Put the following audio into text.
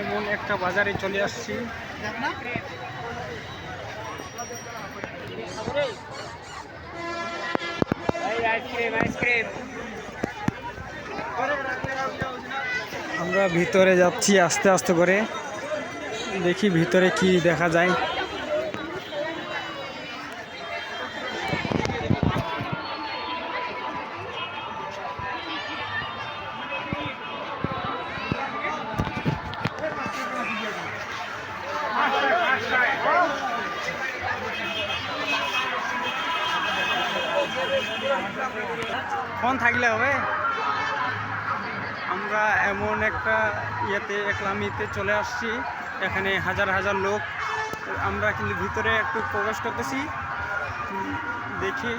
এমন একটা বাজারে চলে আসছি। আমরা ভিতরে যাচ্ছি আস্তে আস্তে করে। দেখি ভিতরে কি দেখা যায়। ফোন থাকলে হবে। আমরা এমন একটা ইয়েতে একলামিতে চলে আসছি। এখানে হাজার হাজার লোক। আমরা কিন্তু ভিতরে একটু প্রবেশ করতেছি। দেখি।